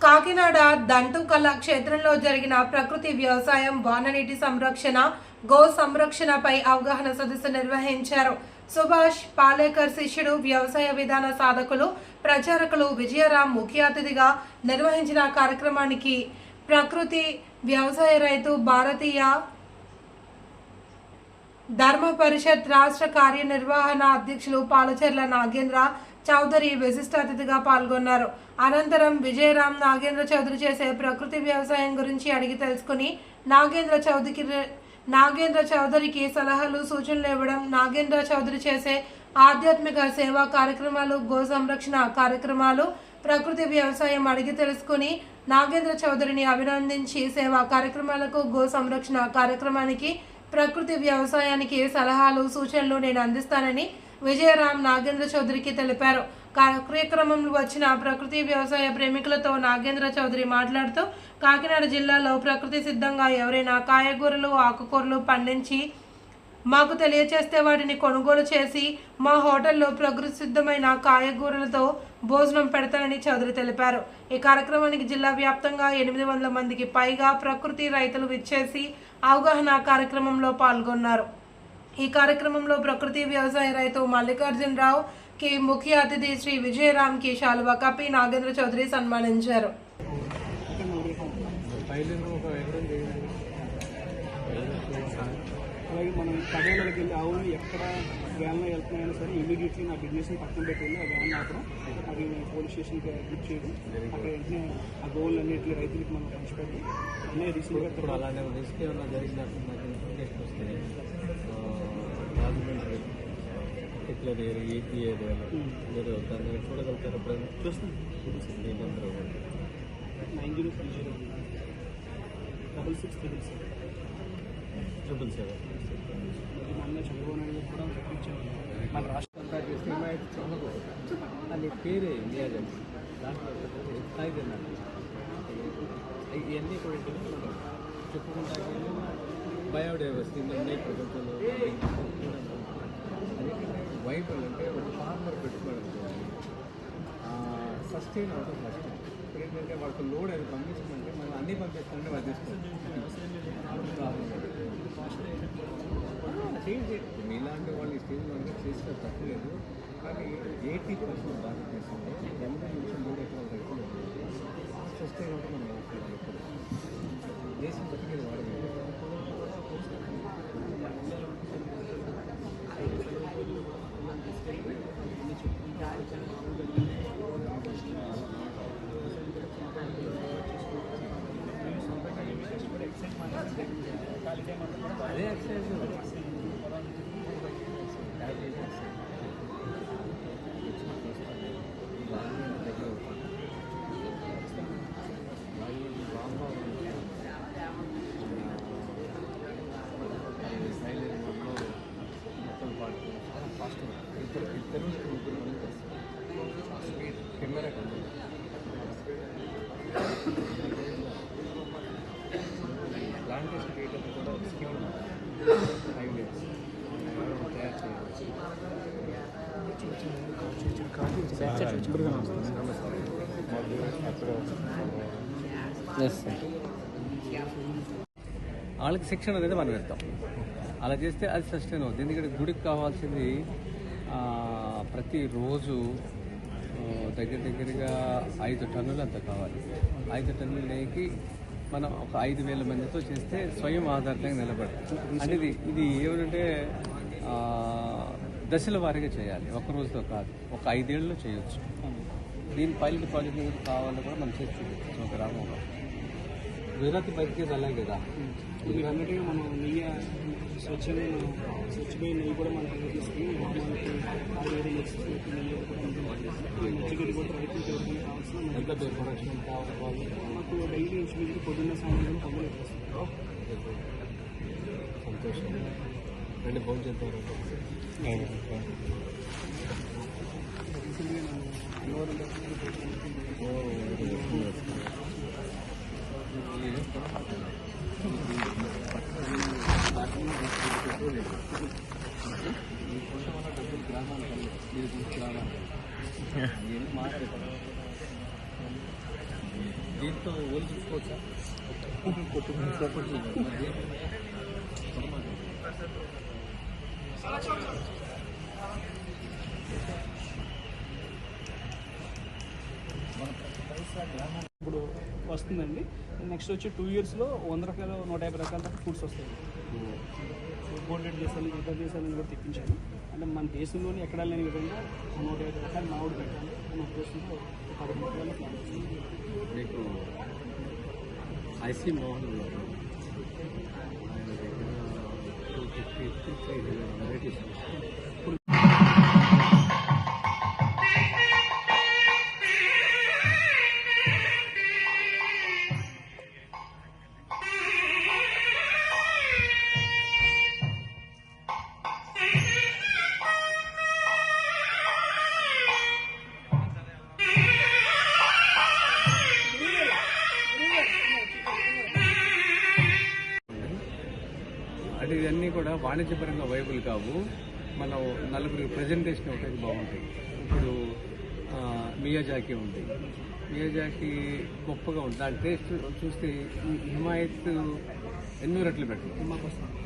కాకినాడ దంటు కళా క్షేత్రంలో జరిగిన ప్రకృతి వ్యవసాయం వాననీటి సంరక్షణ గో సంరక్షణపై అవగాహన సదస్సు నిర్వహించారు. సుభాష్ పాలేకర్ శిష్యుడు వ్యవసాయ విధాన సాధకులు ప్రచారకులు విజయరాం ముఖ్య అతిథిగా నిర్వహించిన కార్యక్రమానికి ప్రకృతి వ్యవసాయ రైతు భారతీయ ధర్మ పరిషత్ రాష్ట్ర కార్యనిర్వహణ అధ్యక్షులు పాలచెర్ల నాగేంద్ర చౌదరి విశిష్ట అతిథిగా పాల్గొన్నారు. అనంతరం విజయరామ్ నాగేంద్ర చౌదరి చేసే ప్రకృతి వ్యవసాయం గురించి అడిగి తెలుసుకుని నాగేంద్ర చౌదరికి నాగేంద్ర చౌదరికి సలహాలు సూచనలు ఇవ్వడం నాగేంద్ర చౌదరి చేసే ఆధ్యాత్మిక సేవా కార్యక్రమాలు గో సంరక్షణ కార్యక్రమాలు ప్రకృతి వ్యవసాయం అడిగి తెలుసుకుని నాగేంద్ర చౌదరిని అభినందించి సేవా కార్యక్రమాలకు గో సంరక్షణ కార్యక్రమానికి ప్రకృతి వ్యవసాయానికి సలహాలు సూచనలు నేను అందిస్తానని విజయరామ్ నాగేంద్ర చౌదరికి తెలిపారు. కార్యక్రమంలో వచ్చిన ప్రకృతి వ్యవసాయ ప్రేమికులతో నాగేంద్ర చౌదరి మాట్లాడుతూ కాకినాడ జిల్లాలో ప్రకృతి సిద్ధంగా ఎవరైనా కాయగూరలు ఆకుకూరలు పండించి మాకు తెలియచేస్తే వాటిని కొనుగోలు చేసి మా హోటల్లో ప్రకృతి సిద్ధమైన కాయగూరలతో భోజనం పెడతానని చౌదరి తెలిపారు. ఈ కార్యక్రమానికి జిల్లా వ్యాప్తంగా ఎనిమిది వందల మందికి పైగా ప్రకృతి రైతులు విచ్చేసి అవగాహన కార్యక్రమంలో పాల్గొన్నారు. ఈ కార్యక్రమంలో ప్రకృతి వ్యవసాయ రైతు మల్లికార్జునరావు కి ముఖ్య అతిథి శ్రీ విజయరామ్కి శాలువా కపి నాగేంద్ర చౌదరి సన్మానించారు. అలాగే మనం కడవలకు వెళ్ళి ఆవులు ఎక్కడ వ్యాన్లో వెళ్తున్నాయని సరే ఇమీడియట్లీ నా బిజినెస్ని పక్కన పెట్టి ఆ వ్యాన్ ఆపడం. అది పోలీస్ స్టేషన్కి అడ్మిట్ చేయడం. అక్కడ వెంటనే ఆ గోవులు అన్నింటి రైతులకు మనం పంచిపెట్టి అన్నీ రీసెంట్గా ఇప్పుడు అలానే రిస్క్ ఏమైనా జరిగినప్పుడు నాకు ఇన్ఫర్మేషన్ వస్తే రాజమండ్రి పర్టికులర్ ఏరియా ఏపీ ఏరియాలో మీరు దాన్ని చూడగలుగుతారు ఎప్పుడైనా చూస్తాం. మీ number nine zero three zero. Double six triple six triple seven మన చంద్రబాబు. నాయుడు పేరే ఇండియా దాంట్లో ఇవన్నీ కూడా చెప్పుకుంటా బయోడైవర్సిటీ ఉన్నాయి ప్రపంచంలో అది అంటే ఒక ఫార్మర్ పెట్టుకోవడం సస్టైన్ అవడం కష్టం ఇప్పుడు ఏంటంటే వాళ్ళకి లోడ్ అది పంపించమంటే మనం అన్నీ పంపిస్తామంటే వాళ్ళు తీసుకోవాలి మీలాంటి వాళ్ళు ఈ స్టేజ్లో అంటే చేసిన తప్పలేదు కానీ ఎయిటీ పర్సెంట్ భారతదేశంలో ఎనభై నుంచి మూడు ఎకరాల రైతులు సస్టైన్ అవడం మనం నేర్చుకోవాలి ఎప్పుడు దేశం బతికేది వాడలేదు అదే ఎక్సైజ్ ఫైవ్ డేస్ వాళ్ళకి శిక్షణ అనేది మనం ఇస్తాం అలా చేస్తే అది సస్టైన్ అవుతుంది ఎందుకంటే గుడికి కావాల్సింది ప్రతిరోజు దగ్గర దగ్గరగా ఐదు టన్నులు అంత కావాలి. ఐదు టన్నులు నెయ్యికి మనం ఒక ఐదు వేల మందితో చేస్తే స్వయం ఆధారితంగా నిలబడతాం అనేది ఇది ఏమంటే దశల వారీగా చేయాలి. ఒక రోజుతో కాదు ఒక ఐదేళ్ళలో చేయొచ్చు. దీని పైలట్ ప్రాజెక్ట్ కావాలని కూడా మనం చేసి చూపించచ్చు ఒక గ్రామంలో. గుజరాత్ బతికేది అలాగే కదా. మీరు అన్నట్టుగా మనం నెయ్యి స్వచ్ఛమైన స్వచ్ఛమైన నెయ్యి కూడా మనం తీసుకుని ఎంత ప్రొడక్షన్ కావాలి? మాకు డైలీ ఇంచుమించు పొద్దున్న సాయంత్రం పనులు సంతోషం. రెండు ఫోన్ నేను అన్నవరం దీంతో ఓలి చూసుకోవచ్చా ఇప్పుడు వస్తుందండి. నెక్స్ట్ వచ్చి టూ ఇయర్స్లో వంద రకాల నూట యాభై రకాల ఫుడ్స్ వస్తాయి. దేశాలు ఇతర దేశాల నుంచి కూడా తెప్పించాను. అంటే మన దేశంలోనే ఎక్కడా లేని విధంగా నూట యాభై రకాల మామిడి పెట్టాలి. అనే ఉద్దేశంతో పది రూపాయలు మీకు ఐసీ మోహన్ ఇప్పుడు ఇవన్నీ కూడా వాణిజ్యపరంగా వైబుల్ కావు. మనం నలుగురికి ప్రజెంటేషన్ ఒకటి బాగుంటాయి ఇప్పుడు ఆ, మియాజాకి ఉంది. మియాజాకి గొప్పగా ఉంది. దాని టేస్ట్ చూస్తే హిమాయత్ ఎన్నో రెట్లు పెట్టదు